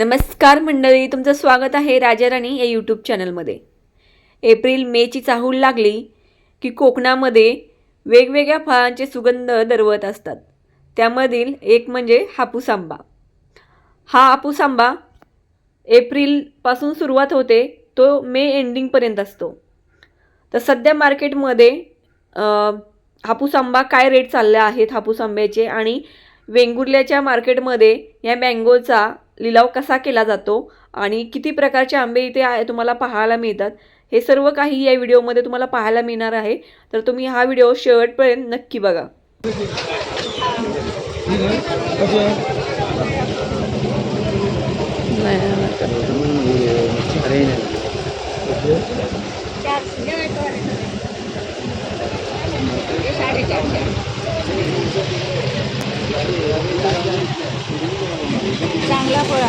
नमस्कार मंडळी तुमचं स्वागत आहे राजाराणी या यूट्यूब चॅनलमध्ये एप्रिल मेची चाहूल लागली की कोकणामध्ये वेगवेगळ्या फळांचे सुगंध दरवत असतात. त्यामधील एक म्हणजे हापूस आंबा हा हापूस आंबा एप्रिलपासून सुरुवात होते तो मे एंडिंगपर्यंत असतो. तर सध्या मार्केटमध्ये हापूस आंबा काय रेट चालले आहेत हापूस आंब्याचे आणि वेंगुर्ल्याच्या मार्केटमध्ये या मँगोचा लिलाव कसा केला जातो आणि किती प्रकारचे आंबे इथे आहे तुम्हाला पाहायला मिळतात हे सर्व काही या व्हिडिओमध्ये तुम्हाला पाहायला मिळणार आहे. तर तुम्ही हा व्हिडिओ शेवटपर्यंत नक्की बघा. चांगला फळ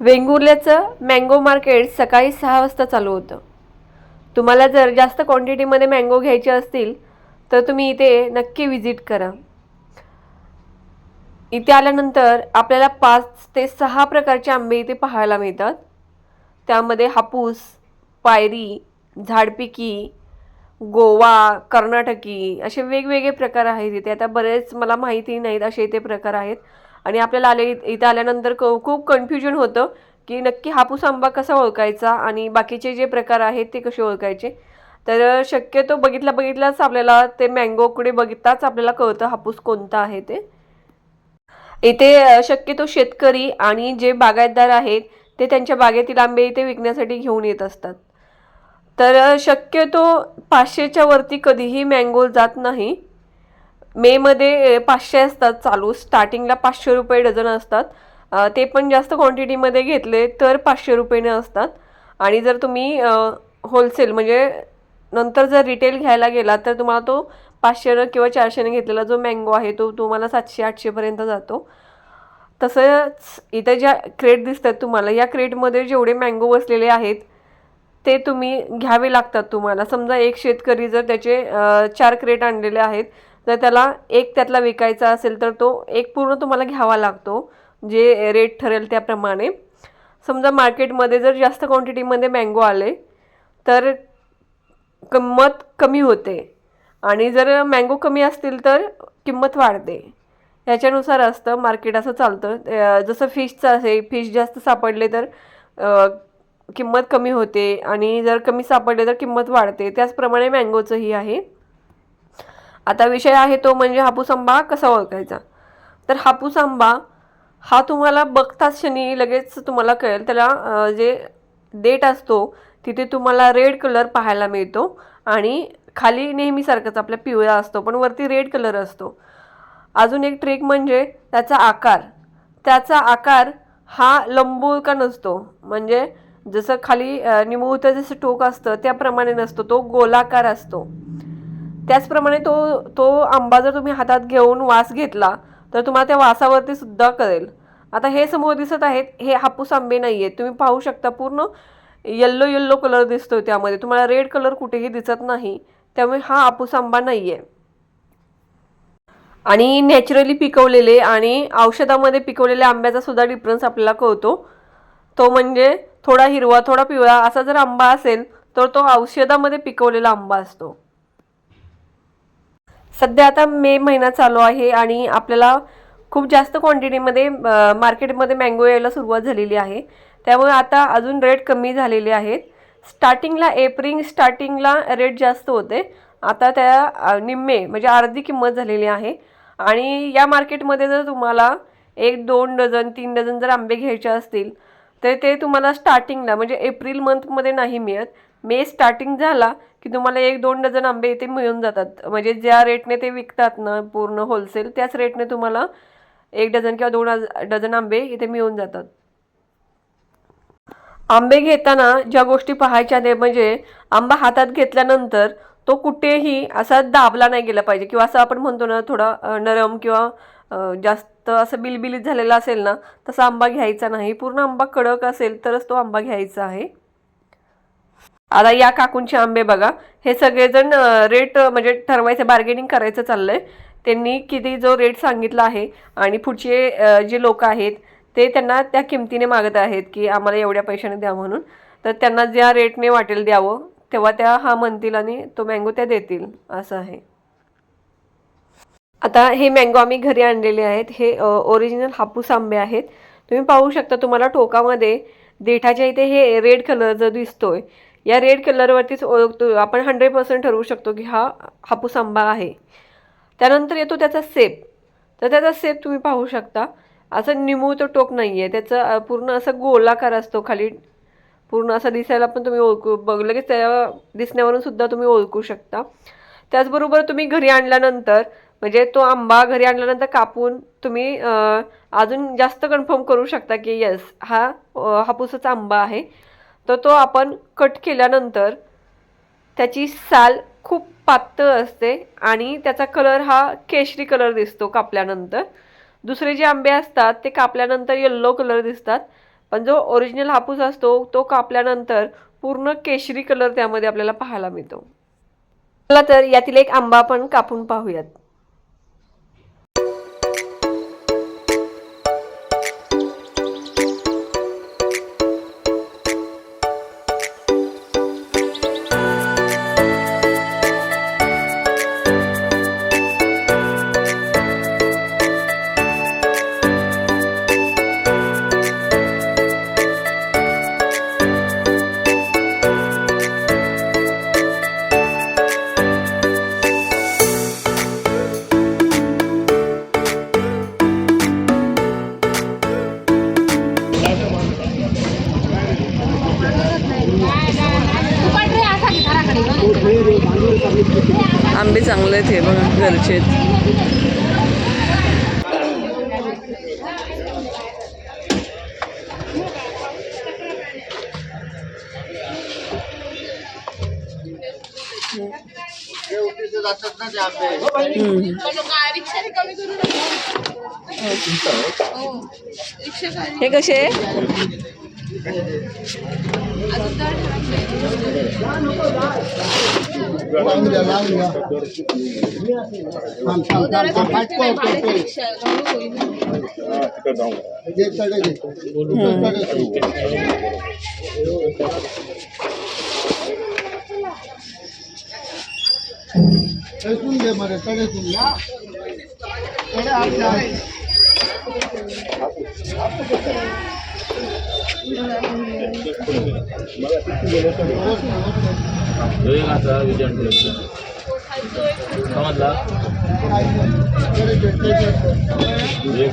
वेंगुर्ल्याचं मँगो मार्केट सकाळी सहा वाजता चालू होतं. तुम्हाला जर जास्त क्वांटिटीमध्ये मँगो घ्यायचे असतील तर तुम्ही इथे नक्की विजिट करा. इथे आल्यानंतर आपल्याला पाच ते सहा प्रकारचे आंबे इथे पाहायला मिळतात. त्यामध्ये हापूस पायरी झाडपिकी गोवा कर्नाटकी असे वेगवेगळे प्रकार आहेत इथे. आता बरेच मला माहिती नाहीत असे इथे प्रकार आहेत. आणि आपल्याला आले इथे आल्यानंतर क खूप कन्फ्युजन होतं की नक्की हापूस आंबा कसा ओळखायचा आणि बाकीचे जे प्रकार आहेत ते कसे ओळखायचे. तर शक्यतो बघितला बघितलाच आपल्याला ते मँगोकडे बघताच आपल्याला कळतं हापूस कोणता आहे ते. इथे शक्यतो शेतकरी आणि जे बागायतदार आहेत ते त्यांच्या बागेतील आंबे इथे विकण्यासाठी घेऊन येत असतात. तर शक्यतो पाचशेच्या वरती कधीही मँगो जात नाही. मेमध्ये पाचशे असतात चालू. स्टार्टिंगला पाचशे रुपये डझन असतात. ते पण जास्त क्वांटिटीमध्ये घेतले तर पाचशे रुपयेने असतात. आणि जर तुम्ही होलसेल म्हणजे नंतर जर रिटेल घ्यायला गेला तर तुम्हाला तो पाचशेनं किंवा चारशेनं घेतलेला जो मँगो आहे तो तुम्हाला सातशे आठशेपर्यंत जातो. तसंच इथं ज्या क्रेट दिसतात तुम्हाला या क्रेटमध्ये जेवढे मँगो बसलेले आहेत ते तुम्ही घ्यावे लागतात तुम्हाला. समजा एक शेतकरी जर त्याचे चार क्रेट आणलेले आहेत जर त्याला एक त्यातला विकायचा असेल तर तो एक पूर्ण तुम्हाला घ्यावा लागतो जे रेट ठरेल त्याप्रमाणे. समजा मार्केटमध्ये जर जास्त क्वांटिटीमध्ये मँगो आले तर किंमत कमी होते. आणि जर मँगो कमी असतील तर किंमत वाढते. ह्याच्यानुसार असतं मार्केट असं चालतं. जसं फिशचं असेल फिश जास्त सापडले तर किंमत कमी होते आणि जर कमी सापडले तर किंमत वाढते. त्याचप्रमाणे मँगोचंही आहे. आता विषय आहे तो म्हणजे हापूस आंबा कसा ओळखायचा? तर हापूस आंबा हा तुम्हाला बघताच क्षणी लगेच तुम्हाला कळेल. त्याला जे डेट असतो तिथे तुम्हाला रेड कलर पाहायला मिळतो आणि खाली नेहमीसारखंच आपल्या पिवळा असतो पण वरती रेड कलर असतो. अजून एक ट्रिक म्हणजे त्याचा आकार. त्याचा आकार हा लंबूळका नसतो? म्हणजे जसं खाली निमुहूर्त जसं टोक असतं त्याप्रमाणे नसतो. तो गोलाकार असतो. त्याचप्रमाणे तो तो आंबा जर तुम्ही हातात घेऊन वास घेतला तर तुम्हाला त्या वासावरती सुद्धा कळेल. आता हे समोर दिसत आहेत हे हापूस आंबे नाही आहेत तुम्ही पाहू शकता पूर्ण येल्लो येल्लो कलर दिसतोय त्यामध्ये. तुम्हाला रेड कलर कुठेही दिसत नाही. त्यामुळे हा हापूस आंबा नाही आहे आणि नॅचरली पिकवलेले आणि औषधामध्ये पिकवलेल्या आंब्याचा सुद्धा डिफरन्स आपल्याला कळतो. तो म्हणजे थोडा हिरवा थोडा पिवळा असा जर आंबा असेल तर तो औषधामध्ये पिकवलेला आंबा असतो. सध्या आता मे महिना चालू आहे आणि आपल्याला खूप जास्त क्वांटिटीमध्ये मार्केटमध्ये मँगो यायला सुरुवात झालेली आहे. त्यामुळे आता अजून रेट कमी झालेले आहेत. स्टार्टिंगला एप्रिल स्टार्टिंगला रेट जास्त होते. आता त्या निम्मे म्हणजे अर्धी किंमत झालेली आहे. आणि या मार्केटमध्ये जर तुम्हाला एक दोन डझन तीन डझन जर आंबे घ्यायचे असतील तर ते तुम्हाला स्टार्टिंगला म्हणजे एप्रिल मंथमध्ये नाही मिळत. मे स्टार्टिंग झाला की तुम्हाला एक दोन डझन आंबे इथे मिळून जातात. म्हणजे ज्या रेटने ते विकतात ना पूर्ण होलसेल त्याच रेटने तुम्हाला एक डझन किंवा दोन डझन आंबे इथे मिळून जातात. आंबे घेताना ज्या गोष्टी पाहायच्या ते म्हणजे आंबा हातात घेतल्यानंतर तो कुठेही असा दाबला नाही गेला पाहिजे. किंवा असं आपण म्हणतो ना थोडा नरम किंवा जास्त तर असं बिलबिलीत झालेला असेल ना तसा आंबा घ्यायचा नाही. पूर्ण आंबा कडक असेल तरच तो आंबा घ्यायचा आहे. आता या काकूंचे आंबे बघा. हे सगळेजण रेट म्हणजे ठरवायचं बार्गेनिंग करायचं चाललंय. त्यांनी किती जो रेट सांगितला आहे आणि पुढचे जे लोक आहेत ते त्यांना त्या किमतीने मागत आहेत की आम्हाला एवढ्या पैशाने द्या म्हणून. तर त्यांना ज्या रेटने वाटेल द्यावं तेव्हा त्या हा म्हणतील आणि तो मँगो त्या देतील असं आहे. आता हे मँगो आम्ही घरी आणलेले आहेत. हे ओरिजिनल हापूस आंबे आहेत. तुम्ही पाहू शकता तुम्हाला टोकामध्ये देठाच्या इथे हे रेड कलर जो दिसतोय या रेड कलरवरतीच ओळखतो आपण हंड्रेड पर्सेंट ठरवू शकतो की हा हापूस आंबा आहे. त्यानंतर येतो त्याचा सेप तर त्याचा सेप तुम्ही पाहू शकता. असं निमुळतं टोक नाही आहे त्याचं पूर्ण असं गोलाकार असतो खाली. पूर्ण असं दिसायला पण तुम्ही ओळखू बघ लगेच त्या दिसण्यावरून सुद्धा तुम्ही ओळखू शकता. त्याचबरोबर तुम्ही घरी आणल्यानंतर म्हणजे तो आंबा घरी आणल्यानंतर कापून तुम्ही अजून जास्त कन्फर्म करू शकता की येस हा अ, हापूसचा आंबा आहे. तर तो आपण कट केल्यानंतर त्याची साल खूप पातळ असते आणि त्याचा कलर हा केशरी कलर दिसतो कापल्यानंतर. दुसरे जे आंबे असतात ते कापल्यानंतर येल्लो कलर दिसतात. पण जो ओरिजिनल हापूस असतो तो कापल्यानंतर पूर्ण केशरी कलर त्यामध्ये आपल्याला पाहायला मिळतो. चला तर यातील एक आंबा आपण कापून पाहूयात. आहेत हे कसे? मरे तडेतून या तडे आत जा. योगाचा विजय समजला. एक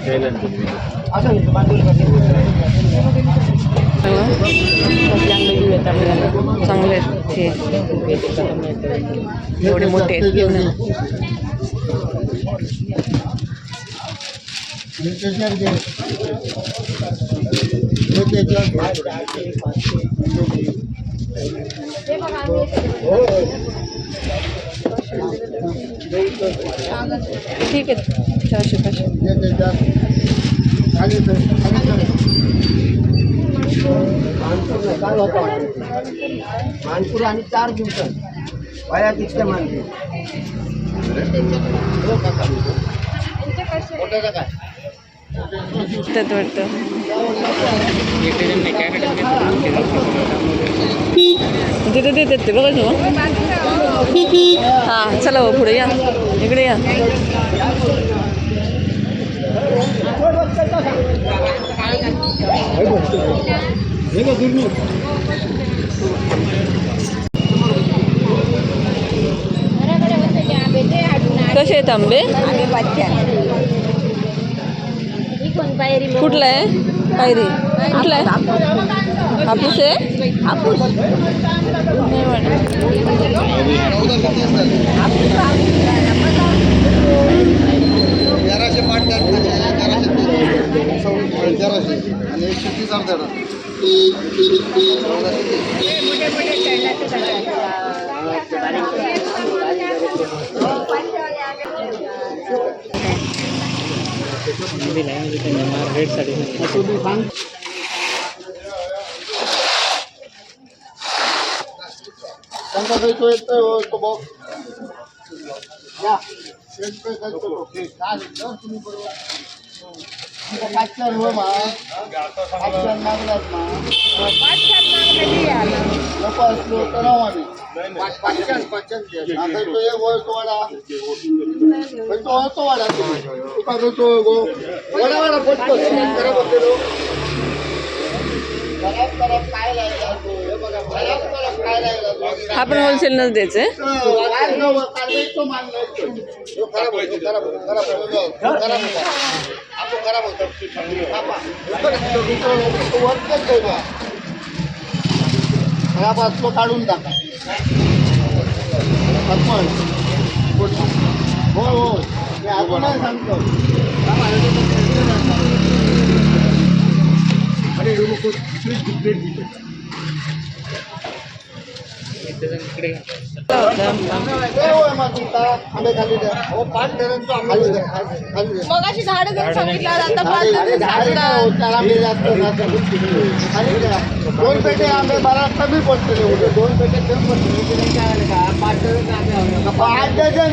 चांगले आहेत एवढे मोठे आहेत हे. हे. ठीक आहे चारशे पाचशे हे. मानपूर आणि चार दिवसात वया तिथल्या मानपूर त्यात वाटतं तिथे देतात ते बघा मग हां चला हो पुढे या इकडे या कसे आहेत आंबे कुठला आहे? पायरी. कुठला आहे? हापूस आहे? हापूस. नाही वाटत. तेराशे पाठ तेराशे आणि एकशे तीस अर्धा तो येतोय हो, तो बॉक्स या तुम्ही बरोबर पाचशे हो मा पाचशे मागलात मा नको असलो तर राहू आम्ही पाचशे पाचशे आता तो एक वळतो वाडा पण तो वळतो वाडा तू का करतो गो वाडा वाडा पटतो खराब होते खराब खराब काय लागला तो हे बघा खराब खराब काय लागला तो हा पण होलसेलनच द्यायचंय काय न काढले तो मान नाही. तो खराब होतो खराब होतो खराब तो खराब होतो आपण खराब तो ठेवा. खराब असतो काढून टाका आपण हो हो मी अजून नाही सांगतो अरे फ्रीज खाली मग अशी झाडं जर सांगितलं आता. दोन पेटे आंबे मला कमी पडतील एवढे. दोन पेटे कमी पडतील. पाच डझन